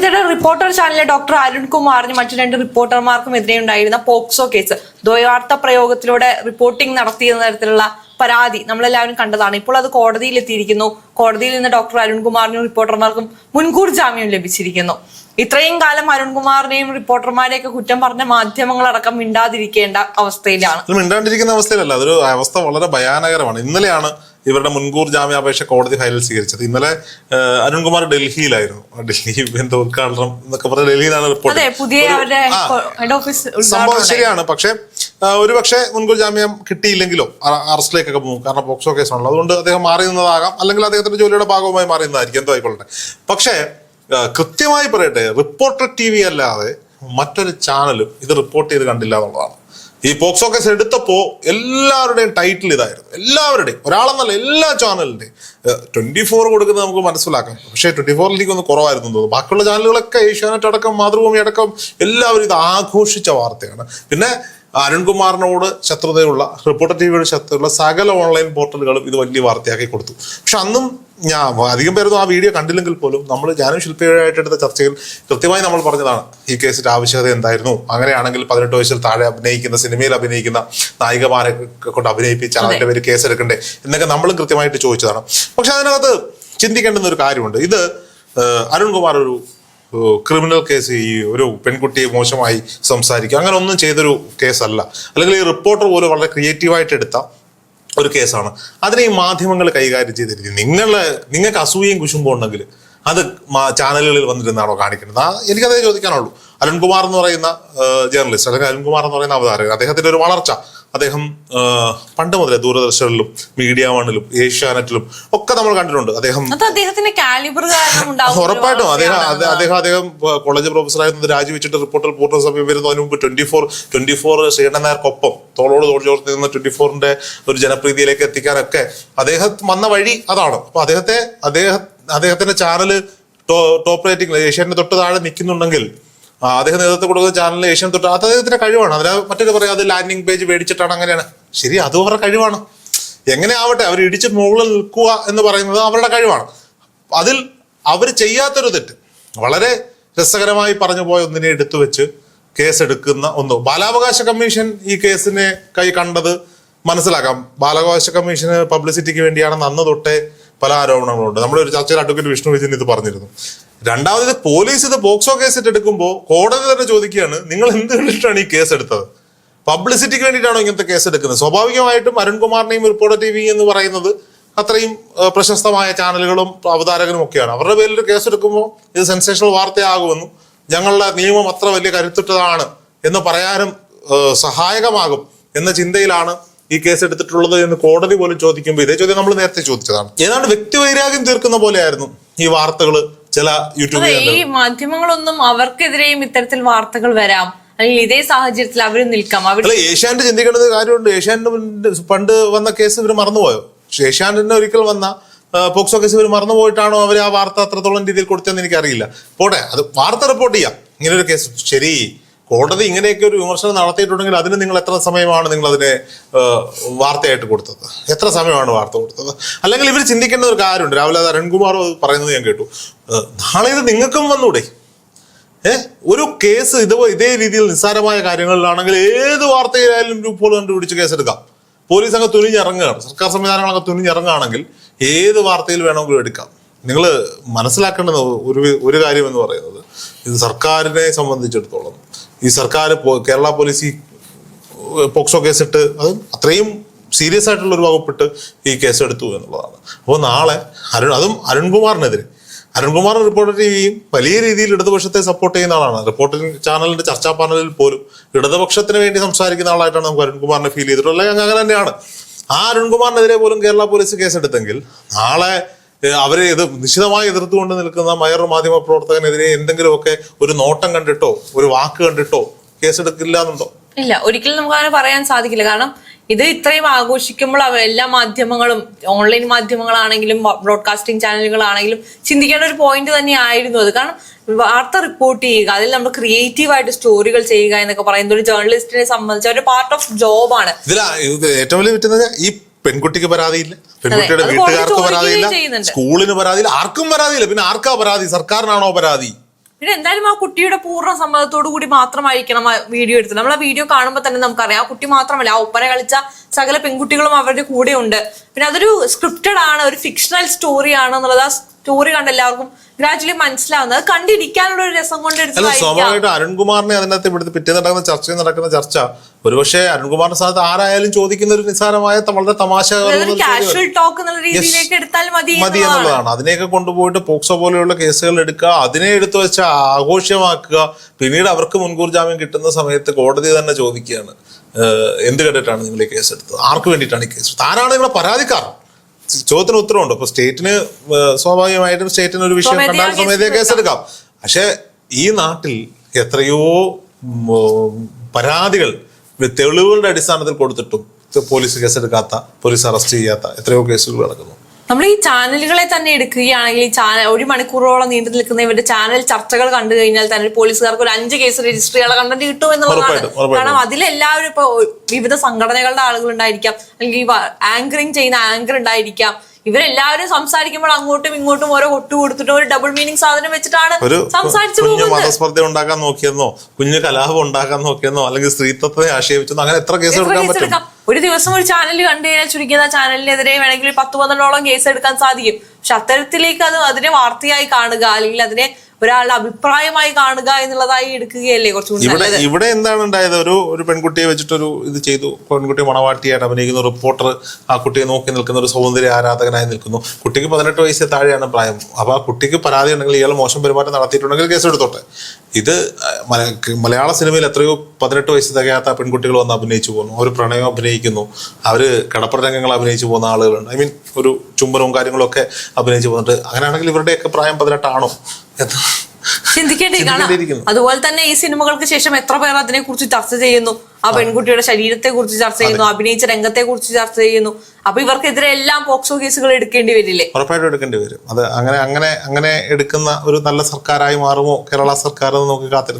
സുമിതയുടെ reporter ചാനലിലെ doctor Arun കുമാറിനും മറ്റു രണ്ട് റിപ്പോർട്ടർമാർക്കും എതിരെ ഉണ്ടായിരുന്ന പോക്സോ കേസ്. ദ്വയാർത്ഥ പ്രയോഗത്തിലൂടെ റിപ്പോർട്ടിംഗ് നടത്തിയ തരത്തിലുള്ള പരാതി നമ്മളെല്ലാവരും കണ്ടതാണ്. ഇപ്പോൾ അത് കോടതിയിൽ എത്തിയിരിക്കുന്നു. കോടതിയിൽ നിന്ന് ഡോക്ടർ അരുൺകുമാറിനും റിപ്പോർട്ടർമാർക്കും മുൻകൂർ ജാമ്യം ലഭിച്ചിരിക്കുന്നു. ഇത്രയും കാലം അരുൺകുമാറിനെയും റിപ്പോർട്ടർമാരെയൊക്കെ കുറ്റം പറഞ്ഞ മാധ്യമങ്ങളടക്കം മിണ്ടാതിരിക്കേണ്ട അവസ്ഥയിലാണ്. മിണ്ടാണ്ടിരിക്കുന്ന അവസ്ഥയിലല്ല അതൊരു അവസ്ഥ വളരെ ഭയാനകരമാണ്. ഇന്നലെയാണ് ഇവരുടെ മുൻകൂർ ജാമ്യാപേക്ഷ കോടതി ഫയലിൽ സ്വീകരിച്ചത്. ഇന്നലെ അരുൺകുമാർ ഡൽഹിയിലായിരുന്നു. ഡൽഹി എന്തോ ഉദ്ഘാടനം എന്നൊക്കെ പറഞ്ഞ ഡൽഹിയിലാണ് റിപ്പോർട്ട് സംഭവം ശരിയാണ്. പക്ഷേ ഒരു പക്ഷേ മുൻകൂർ ജാമ്യം കിട്ടിയില്ലെങ്കിലോ അറസ്റ്റിലേക്കൊക്കെ പോകും. കാരണം പോക്സോ കേസാണല്ലോ. അതുകൊണ്ട് അദ്ദേഹം മാറി നിന്നതാകാം. അല്ലെങ്കിൽ അദ്ദേഹത്തിന്റെ ജോലിയുടെ ഭാഗവുമായി മാറി നിന്നതായിരിക്കും. എന്തോ ആയിക്കൊള്ളട്ടെ. പക്ഷേ കൃത്യമായി പറയട്ടെ റിപ്പോർട്ടർ ടി വി അല്ലാതെ മറ്റൊരു ചാനലും ഇത് റിപ്പോർട്ട് ചെയ്ത് കണ്ടില്ല എന്നുള്ളതാണ്. ഈ പോക്സോ കേസ് എടുത്തപ്പോ എല്ലാവരുടെയും ടൈറ്റിൽ ഇതായിരുന്നു. എല്ലാവരുടെയും. ഒരാളെന്നല്ല എല്ലാ ചാനലിന്റെയും ട്വന്റി ഫോർ കൊടുക്കുന്നത് നമുക്ക് മനസ്സിലാക്കാം. പക്ഷേ ട്വന്റി ഫോറിൽ എനിക്കൊന്ന് കുറവായിരുന്നു തോന്നുന്നു. ബാക്കിയുള്ള ചാനലുകളൊക്കെ ഏഷ്യാനെറ്റ് അടക്കം മാതൃഭൂമി അടക്കം എല്ലാവരും ഇത് ആഘോഷിച്ച വാർത്തയാണ്. പിന്നെ അരുൺകുമാറിനോട് ശത്രുതയുള്ള റിപ്പോർട്ടർ ടിവിയുടെ ശത്രുതയുള്ള സകല ഓൺലൈൻ പോർട്ടലുകളും ഇത് വലിയ വാർത്തയാക്കി കൊടുത്തു. പക്ഷെ അന്നും ഞാൻ അധികം പേരൊന്നും ആ വീഡിയോ കണ്ടില്ലെങ്കിൽ പോലും നമ്മൾ ഞാനും ശില്പിയായിട്ട് എടുത്ത ചർച്ചയിൽ കൃത്യമായി നമ്മൾ പറഞ്ഞതാണ് ഈ കേസിന്റെ ആവശ്യകത എന്തായിരുന്നു? അങ്ങനെയാണെങ്കിൽ പതിനെട്ട് വയസ്സിൽ താഴെ അഭിനയിക്കുന്ന സിനിമയിൽ അഭിനയിക്കുന്ന നായികമാരെ കൊണ്ട് അഭിനയിപ്പിച്ചാൽ അതിന്റെ പേര് കേസെടുക്കണ്ടേ എന്നൊക്കെ നമ്മളും കൃത്യമായിട്ട് ചോദിച്ചതാണ്. പക്ഷെ അതിനകത്ത് ചിന്തിക്കേണ്ടുന്ന ഒരു കാര്യമുണ്ട്. ഇത് അരുൺകുമാർ ഒരു ക്രിമിനൽ കേസ് ഈ ഒരു പെൺകുട്ടിയെ മോശമായി സംസാരിക്കുക. അങ്ങനെ ഒന്നും ചെയ്തൊരു കേസല്ല. അല്ലെങ്കിൽ ഈ റിപ്പോർട്ടർ പോലും വളരെ ക്രിയേറ്റീവായിട്ട് എടുത്ത ഒരു കേസാണ്. അതിനെ ഈ മാധ്യമങ്ങൾ കൈകാര്യം ചെയ്തിരിക്കുന്നത് നിങ്ങളെ നിങ്ങൾക്ക് അസൂയയും കുശുമ്പും ഉണ്ടെങ്കിൽ അത് ചാനലുകളിൽ വന്നിരുന്നാണോ കാണിക്കുന്നത്? എനിക്കതേ ചോദിക്കാനുള്ളൂ. അരുൺകുമാർ എന്ന് പറയുന്ന ജേർണലിസ്റ്റ് അല്ലെങ്കിൽ അരുൺകുമാർ എന്ന് പറയുന്ന അവതാരകൻ. അദ്ദേഹത്തിന്റെ ഒരു വളർച്ച അദ്ദേഹം പണ്ട് മുതലേ ദൂരദർശനിലും മീഡിയ വണിലും ഏഷ്യാനെറ്റിലും ഒക്കെ നമ്മൾ കണ്ടിട്ടുണ്ട്. അദ്ദേഹം ഉറപ്പായിട്ടും അദ്ദേഹം അദ്ദേഹം അദ്ദേഹം കോളേജ് പ്രൊഫസറായിരുന്നത് രാജിവെച്ചിട്ട് റിപ്പോർട്ടിൽ പൂർണ സമയം വരുന്നതിന് മുമ്പ് twenty four twenty four Sreekandan നായർക്കൊപ്പം തോളോട് തോൾ ചോർത്ത് നിന്ന് ട്വന്റി ഫോറിന്റെ ഒരു ജനപ്രീതിയിലേക്ക് എത്തിക്കാനൊക്കെ അദ്ദേഹം വന്ന വഴി അതാണ്. അപ്പൊ അദ്ദേഹത്തെ അദ്ദേഹം അദ്ദേഹത്തിന്റെ ചാനൽ ടോപ്പ് റേറ്റിംഗ് ഏഷ്യാന്റെ തൊട്ട് താഴെ നിൽക്കുന്നുണ്ടെങ്കിൽ അദ്ദേഹം നേതൃത്വം കൊടുക്കുന്ന ചാനലിൽ ഏഷ്യൻ തൊട്ട് അത് അദ്ദേഹത്തിന്റെ കഴിവാണ്. അതിന് മറ്റൊരു പറയാം അത് ലാൻഡിംഗ് പേജ് മേടിച്ചിട്ടാണ് അങ്ങനെയാണ്. ശരി അതും അവരുടെ കഴിവാണ്. എങ്ങനെ ആവട്ടെ അവർ ഇടിച്ച് മുകളിൽ നിൽക്കുക എന്ന് പറയുന്നത് അവരുടെ കഴിവാണ്. അതിൽ അവർ ചെയ്യാത്തൊരു തെറ്റ്. വളരെ രസകരമായി പറഞ്ഞു പോയ ഒന്നിനെ എടുത്തു വെച്ച് കേസെടുക്കുന്ന ഒന്ന്. ബാലാവകാശ കമ്മീഷൻ ഈ കേസിനെ കൈ കണ്ടത് മനസ്സിലാക്കാം. ബാലാവകാശ കമ്മീഷന് പബ്ലിസിറ്റിക്ക് വേണ്ടിയാണെന്ന് അന്ന് തൊട്ടേ പല ആരോപണങ്ങളുണ്ട്. നമ്മുടെ ഒരു ചർച്ചയിൽ അഡ്വക്കേറ്റ് വിഷ്ണു വിജയൻ ഇത് പറഞ്ഞിരുന്നു. രണ്ടാമത് പോലീസ് ഇത് പോക്സോ കേസ് എടുക്കുമ്പോൾ കോടതി തന്നെ ചോദിക്കുകയാണ് നിങ്ങൾ എന്ത് കണ്ടിട്ടാണ് ഈ കേസ് എടുത്തത്? പബ്ലിസിറ്റിക്ക് വേണ്ടിയിട്ടാണോ ഇങ്ങനത്തെ കേസ് എടുക്കുന്നത്? സ്വാഭാവികമായിട്ടും അരുൺകുമാറിനെയും റിപ്പോർട്ടർ ടി വി എന്ന് പറയുന്നത് അത്രയും പ്രശസ്തമായ ചാനലുകളും അവതാരകനും ഒക്കെയാണ്. അവരുടെ പേരിൽ ഒരു കേസ് എടുക്കുമ്പോൾ ഇത് സെൻസേഷണൽ വാർത്തയാകുമെന്നും ഞങ്ങളുടെ നിയമം അത്ര വലിയ കരുത്തുറ്റതാണ് എന്ന് പറയാനും സഹായകമാകും എന്ന ചിന്തയിലാണ് ഈ കേസ് എടുത്തിട്ടുള്ളത് എന്ന് കോടതി പോലും ചോദിക്കുമ്പോൾ ഇതേ ചോദ്യം നമ്മൾ നേരത്തെ ചോദിച്ചതാണ്. ഏതാണ്ട് വ്യക്തിവൈരാഗ്യം തീർക്കുന്ന പോലെയായിരുന്നു ഈ വാർത്തകൾ ചില യൂട്യൂബ് ഈ മാധ്യമങ്ങളൊന്നും അവർക്കെതിരെയും ഇത്തരത്തിൽ വാർത്തകൾ വരാം. അല്ലെങ്കിൽ ഇതേ സാഹചര്യത്തിൽ അവർ നിൽക്കാം. അല്ല ഏഷ്യാനെറ്റ് ചിന്തിക്കേണ്ടത് കാര്യമുണ്ട്. ഏഷ്യാനെറ്റ് പണ്ട് വന്ന കേസ് ഇവർ മറന്നുപോയോ? ഏഷ്യാനെറ്റിന് ഒരിക്കൽ വന്ന പോക്സോ കേസ് ഇവർ മറന്നുപോയിട്ടാണോ അവർ ആ വാർത്ത അത്രത്തോളം രീതിയിൽ കൊടുത്തതെന്ന് എനിക്കറിയില്ല. പോട്ടെ അത് വാർത്ത റിപ്പോർട്ട് ചെയ്യാം. ഇങ്ങനെ ഒരു കേസ്. ശരി. കോടതി ഇങ്ങനെയൊക്കെ ഒരു വിമർശനം നടത്തിയിട്ടുണ്ടെങ്കിൽ അതിന് നിങ്ങൾ എത്ര സമയമാണ് നിങ്ങൾ അതിനെ വാർത്തയായിട്ട് കൊടുത്തത്? എത്ര സമയമാണ് വാർത്ത കൊടുത്തത്? അല്ലെങ്കിൽ ഇവർ ചിന്തിക്കേണ്ട ഒരു കാര്യമുണ്ട്. രാവിലെ അരുൺകുമാർ പറയുന്നത് ഞാൻ കേട്ടു. നാളെ ഇത് നിങ്ങൾക്കും വന്നൂടെ? ഏഹ് ഒരു കേസ് ഇത് ഇതേ രീതിയിൽ നിസ്സാരമായ കാര്യങ്ങളിലാണെങ്കിൽ ഏത് വാർത്തയിലായാലും ഗ്രൂപ്പുകൾ കണ്ടുപിടിച്ച് കേസെടുക്കാം. പോലീസ് അങ്ങ് തുനിഞ്ഞിറങ്ങുകയാണ്. സർക്കാർ സംവിധാനങ്ങളൊക്കെ തുനിഞ്ഞിറങ്ങുകയാണെങ്കിൽ ഏത് വാർത്തയിൽ വേണമെങ്കിലും എടുക്കാം. നിങ്ങൾ മനസ്സിലാക്കേണ്ടത് ഒരു ഒരു കാര്യം എന്ന് പറയുന്നത് ഇത് സർക്കാരിനെ സംബന്ധിച്ചിടത്തോളം ഈ സർക്കാർ കേരള പോലീസ് ഈ പോക്സോ കേസിട്ട് അത് അത്രയും സീരിയസ് ആയിട്ടുള്ള ഒരു വകുപ്പിട്ട് ഈ കേസ് എടുത്തു എന്നുള്ളതാണ്. അപ്പോൾ നാളെ അരുൺ അതും അരുൺകുമാറിനെതിരെ. അരുൺകുമാർ റിപ്പോർട്ടർ ടിവിയും വലിയ രീതിയിൽ ഇടതുപക്ഷത്തെ സപ്പോർട്ട് ചെയ്യുന്ന ആളാണ്. റിപ്പോർട്ടിംഗ് ചാനലിന്റെ ചർച്ചാ പാനലിൽ പോലും ഇടതുപക്ഷത്തിന് വേണ്ടി സംസാരിക്കുന്ന ആളായിട്ടാണ് നമുക്ക് അരുൺകുമാറിനെ ഫീൽ ചെയ്തിട്ടുള്ളത്. അങ്ങനെ തന്നെയാണ്. ആ അരുൺകുമാറിനെതിരെ പോലും കേരള പോലീസ് കേസെടുത്തെങ്കിൽ നാളെ അവരെ ഇത് നിശ്ചിതമായി എതിർത്തുകൊണ്ട് നിൽക്കുന്ന മയർ മാധ്യമ പ്രവർത്തകനെതിരെ എന്തെങ്കിലുമൊക്കെ ഒരു നോട്ടം കണ്ടിട്ടോ ഒരു വാക്ക് കണ്ടിട്ടോ കേസെടുക്കില്ല എന്നുണ്ടോ ഇല്ല ഒരിക്കലും നമുക്ക് അങ്ങനെ പറയാൻ സാധിക്കില്ല. കാരണം ഇത് ഇത്രയും ആഘോഷിക്കുമ്പോൾ അവ എല്ലാ മാധ്യമങ്ങളും ഓൺലൈൻ മാധ്യമങ്ങളാണെങ്കിലും ബ്രോഡ്കാസ്റ്റിംഗ് ചാനലുകളാണെങ്കിലും ചിന്തിക്കേണ്ട ഒരു പോയിന്റ് തന്നെയായിരുന്നു അത്. കാരണം വാർത്ത റിപ്പോർട്ട് ചെയ്യുക അതിൽ നമ്മൾ ക്രിയേറ്റീവ് ആയിട്ട് സ്റ്റോറികൾ ചെയ്യുക എന്നൊക്കെ പറയുന്ന ഒരു ജേർണലിസ്റ്റിനെ സംബന്ധിച്ച് ഒരു പാർട്ട് ഓഫ് ജോബാണ് ഏറ്റവും വലിയ പറ്റുന്നത് ഈ പെൺകുട്ടിക്ക് പരാതിയില്ല. പെൺകുട്ടിയുടെ വീട്ടുകാർക്ക് പരാതിയില്ല. സ്കൂളിന് പരാതിയില്ല. ആർക്കും പരാതിയില്ല. പിന്നെ ആർക്കാ പരാതി? സർക്കാരിനാണോ പരാതി? പിന്നെ എന്തായാലും ആ കുട്ടിയുടെ പൂർണ സമ്മതത്തോടു കൂടി മാത്രമായിരിക്കണം ആ വീഡിയോ എടുത്തത് നമ്മൾ ആ വീഡിയോ കാണുമ്പോൾ തന്നെ നമുക്കറിയാം ആ കുട്ടി മാത്രമല്ല ആ ഒപ്പന കളിച്ച സകല പെൺകുട്ടികളും അവരുടെ കൂടെ ഉണ്ട് പിന്നെ അതൊരു സ്ക്രിപ്റ്റഡ് ആണ് ഒരു ഫിക്ഷണൽ സ്റ്റോറി ആണ് എന്നുള്ളത്. ആ സ്റ്റോറി കണ്ട എല്ലാവർക്കും ഗ്രാജുവലി മനസ്സിലാവുന്നത്. കണ്ടിരിക്കാനുള്ള ഒരു രസം കൊണ്ട് അല്ല സ്വാഭാവികമായിട്ടും അരുൺകുമാറിനെ അതിനകത്ത് ഇവിടുത്തെ പിറ്റേ നടക്കുന്ന ചർച്ചയിൽ നടക്കുന്ന ചർച്ച. ഒരുപക്ഷെ അരുൺകുമാറിന്റെ സ്ഥാനത്ത് ആരായാലും ചോദിക്കുന്ന ഒരു നിസ്സാരമായ വളരെ തമാശ കാഷ്വൽ ടോക്ക് എന്നുള്ള രീതിയിലേക്ക് എടുത്താൽ മതി മതി എന്നുള്ളതാണ്. അതിനെയൊക്കെ കൊണ്ടുപോയിട്ട് പോക്സോ പോലെയുള്ള കേസുകൾ എടുക്കുക അതിനെ എടുത്തു വെച്ച് ആഘോഷമാക്കുക പിന്നീട് അവർക്ക് മുൻകൂർ ജാമ്യം കിട്ടുന്ന സമയത്ത് കോടതി തന്നെ ചോദിക്കുകയാണ്. എന്ത് കണ്ടിട്ടാണ് നിങ്ങൾ ഈ കേസ് എടുത്തത്? ആർക്ക് വേണ്ടിയിട്ടാണ് ഈ കേസ് ആരാണ് നിങ്ങളെ പരാതിക്കാരൻ ചോദ്യത്തിന് ഉത്തരവുണ്ട്. അപ്പൊ സ്റ്റേറ്റിന് സ്വാഭാവികമായിട്ടും സ്റ്റേറ്റിന് ഒരു വിഷയം കണ്ടാൽ സ്വമേധയാ കേസ് കേസെടുക്കാം. പക്ഷെ ഈ നാട്ടിൽ എത്രയോ പരാതികൾ തെളിവുകളുടെ അടിസ്ഥാനത്തിൽ കൊടുത്തിട്ടും പോലീസ് കേസെടുക്കാത്ത പോലീസ് അറസ്റ്റ് ചെയ്യാത്ത എത്രയോ കേസുകൾ നടക്കുന്നു. നമ്മൾ ഈ ചാനലുകളെ തന്നെ എടുക്കുകയാണെങ്കിൽ ഈ ചാനൽ ഒരു മണിക്കൂറോളം നീണ്ടു നിൽക്കുന്ന ഇവരുടെ ചാനൽ ചർച്ചകൾ കണ്ടു കഴിഞ്ഞാൽ തന്നെ പോലീസുകാർക്ക് ഒരു അഞ്ച് കേസ് രജിസ്റ്റർ ചെയ്യാനുള്ള കണ്ടന്റ് കിട്ടും എന്നുള്ളതാണ്. കാരണം അതിലെല്ലാവരും ഇപ്പൊ വിവിധ സംഘടനകളുടെ ആളുകൾ ഉണ്ടായിരിക്കാം അല്ലെങ്കിൽ ആങ്കറിങ് ചെയ്യുന്ന ആങ്കർ ഉണ്ടായിരിക്കാം. ഇവരെല്ലാവരും സംസാരിക്കുമ്പോൾ അങ്ങോട്ടും ഇങ്ങോട്ടും ഓരോ ഒട്ടു കൊടുത്തിട്ട് ഒരു ഡബിൾ മീനിങ് സാധനം വെച്ചിട്ടാണ് സംസാരിച്ചു കുഞ്ഞു മതസ്പർദ്ധ ഉണ്ടാക്കാൻ നോക്കിയെന്നോ കുഞ്ഞു കലാപം ഉണ്ടാക്കാൻ നോക്കിയെന്നോ അല്ലെങ്കിൽ സ്ത്രീത്വത്തെ ആക്ഷേപിച്ചെന്നോ അങ്ങനെ എത്ര കേസ് എടുക്കാൻ പറ്റും? ഒരു ദിവസം ഒരു ചാനൽ കണ്ടു കഴിഞ്ഞാൽ ചുരുക്കിയത് ആ ചാനലിനെതിരെ വേണമെങ്കിൽ പത്ത് പന്ത്രണ്ടോളം കേസ് എടുക്കാൻ സാധിക്കും. പക്ഷെ അത്തരത്തിലേക്ക് അത് അതിനെ വാർത്തയായി കാണുക അല്ലെങ്കിൽ അതിനെ ഒരാളുടെ അഭിപ്രായമായി കാണുക എന്നുള്ളതായി എടുക്കുകയല്ലേ കുറച്ചുകൂടി ഇവിടെ ഇവിടെ എന്താണ് ഉണ്ടായത്? ഒരു ഒരു പെൺകുട്ടിയെ വെച്ചിട്ടൊരു ഇത് ചെയ്തു. പെൺകുട്ടി മണവാട്ടിയായിട്ട് അഭിനയിക്കുന്ന റിപ്പോർട്ടർ ആ കുട്ടിയെ നോക്കി നിൽക്കുന്ന ഒരു സൗന്ദര്യ ആരാധകനായി നിൽക്കുന്നു. കുട്ടിക്ക് പതിനെട്ട് വയസ്സിൽ താഴെയാണ് പ്രായം. അപ്പൊ ആ കുട്ടിക്ക് പരാതി ഉണ്ടെങ്കിൽ ഇയാൾ മോശം പെരുമാറ്റം നടത്തിയിട്ടുണ്ടെങ്കിൽ കേസ് എടുത്തോട്ടെ ഇത് മലയാള സിനിമയിൽ എത്രയോ പതിനെട്ട് വയസ്സ് തികയാത്ത പെൺകുട്ടികൾ വന്ന് അഭിനയിച്ചു പോകുന്നു. അവർ പ്രണയം അഭിനയിക്കുന്നു. അവർ കടപ്പുറരംഗങ്ങൾ അഭിനയിച്ചു പോകുന്ന ആളുകളുണ്ട് ഐ മീൻ ഒരു ചുംബനവും കാര്യങ്ങളൊക്കെ അഭിനയിച്ചു പോകുന്നുണ്ട്. അങ്ങനെയാണെങ്കിൽ ഇവരുടെയൊക്കെ പ്രായം പതിനെട്ടാണോ എന്ന് ചിന്തിക്കേണ്ടിയിരിക്കുന്നു. അതുപോലെ തന്നെ ഈ സിനിമകൾക്ക് ശേഷം എത്ര പേർ അതിനെ കുറിച്ച് ചർച്ച ചെയ്യുന്നു? ആ പെൺകുട്ടിയുടെ ശരീരത്തെ കുറിച്ച് ചർച്ച ചെയ്യുന്നു അഭിനയിച്ച രംഗത്തെ കുറിച്ച് ചർച്ച ചെയ്യുന്നു. അപ്പൊ ഇവർക്കെതിരെ എല്ലാം പോക്സോ കേസുകൾ എടുക്കേണ്ടി വരില്ലേ? ഉറപ്പായിട്ടും എടുക്കേണ്ടി വരും. അത് അങ്ങനെ അങ്ങനെ അങ്ങനെ എടുക്കുന്ന ഒരു നല്ല സർക്കാരായി മാറുമോ? കേരള സർക്കാർ എന്ന് നോക്കി കാത്തിരുന്നു.